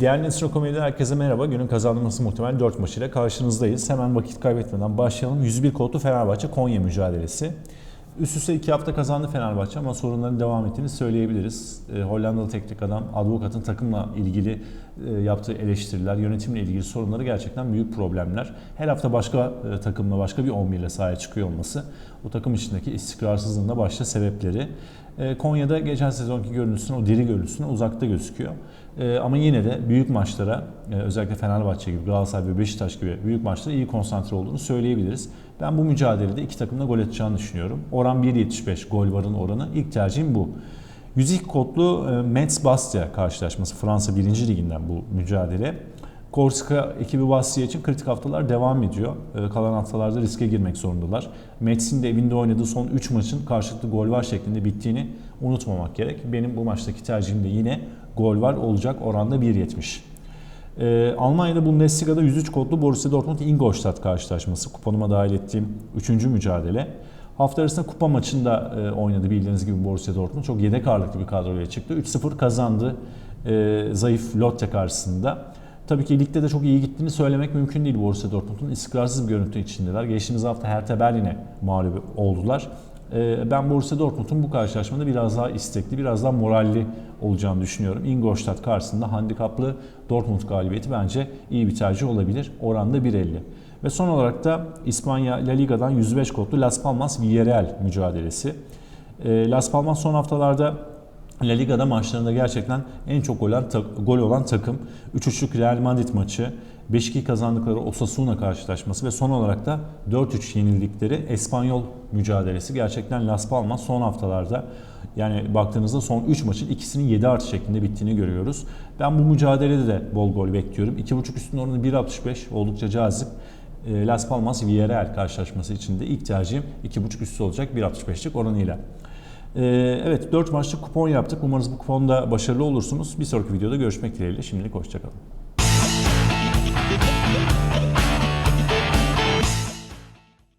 Değerli Nesro Komedi'den herkese merhaba. Günün kazanılması muhtemel 4 maçıyla karşınızdayız. Hemen vakit kaybetmeden başlayalım. 101 kodlu Fenerbahçe Konya mücadelesi. Üst üste 2 hafta kazandı Fenerbahçe ama sorunların devam ettiğini söyleyebiliriz. E, Hollandalı teknik adam Advokat'ın takımla ilgili e, yaptığı eleştiriler, yönetimle ilgili sorunları gerçekten büyük problemler. Her hafta başka e, takımla, başka bir 11 ile sahaya çıkıyor olması bu takım içindeki istikrarsızlığın da başta sebepleri. E, Konya'da geçen sezonki görüntüsüne, o diri görüntüsüne uzakta gözüküyor. E, ama yine de büyük maçlara, e, özellikle Fenerbahçe gibi, Galatasaray ve Beşiktaş gibi büyük maçlara iyi konsantre olduğunu söyleyebiliriz. Ben bu mücadelede iki takımda gol atacağını düşünüyorum. Oran 1.75 gol varın oranı. İlk tercihim bu. 102 kodlu e, Metz Bastia karşılaşması Fransa 1. liginden bu mücadele. Korsika ekibi Bastia için kritik haftalar devam ediyor. E, Kalan haftalarda riske girmek zorundalar. Metz'in de evinde oynadığı son 3 maçın karşılıklı gol var şeklinde bittiğini unutmamak gerek. Benim bu maçtaki tercihim de yine gol var olacak oranda 1.70. Ee, Almanya'da Bundesliga'da 103 kodlu Borussia Dortmund Ingolstadt karşılaşması kuponuma dahil ettiğim 3. mücadele. Hafta arasında kupa maçında e, oynadı bildiğiniz gibi Borussia Dortmund. Çok yedek ağırlıklı bir kadroyla çıktı. 3-0 kazandı e, zayıf Lotte karşısında. Tabii ki ligde de çok iyi gittiğini söylemek mümkün değil Borussia Dortmund'un. istikrarsız bir görüntü içindeler. Geçtiğimiz hafta Hertha Berlin'e mağlup oldular. Ee, Ben Borussia Dortmund'un bu karşılaşmada biraz daha istekli, biraz daha moralli olacağını düşünüyorum. Ingolstadt karşısında handikaplı Dortmund galibiyeti bence iyi bir tercih olabilir. Oranda 1.50. Ve son olarak da İspanya La Liga'dan 105 kodlu Las Palmas Villarreal mücadelesi. Ee, Las Palmas son haftalarda La Liga'da maçlarında gerçekten en çok gol olan, gol olan takım. 3-3'lük Real Madrid maçı, 5-2 kazandıkları Osasuna karşılaşması ve son olarak da 4-3 yenildikleri Espanyol mücadelesi. Gerçekten Las Palmas son haftalarda yani baktığınızda son 3 maçın ikisinin 7 artı şeklinde bittiğini görüyoruz. Ben bu mücadelede de bol gol bekliyorum. 2.5 üstün oranı 1.65 oldukça cazip. E, Las Palmas Villarreal karşılaşması için de ilk tercihim 2.5 üstü olacak 1.65'lik oranıyla. Ee, Evet 4 maçlık kupon yaptık. Umarız bu kuponda başarılı olursunuz. Bir sonraki videoda görüşmek dileğiyle. Şimdilik hoşçakalın.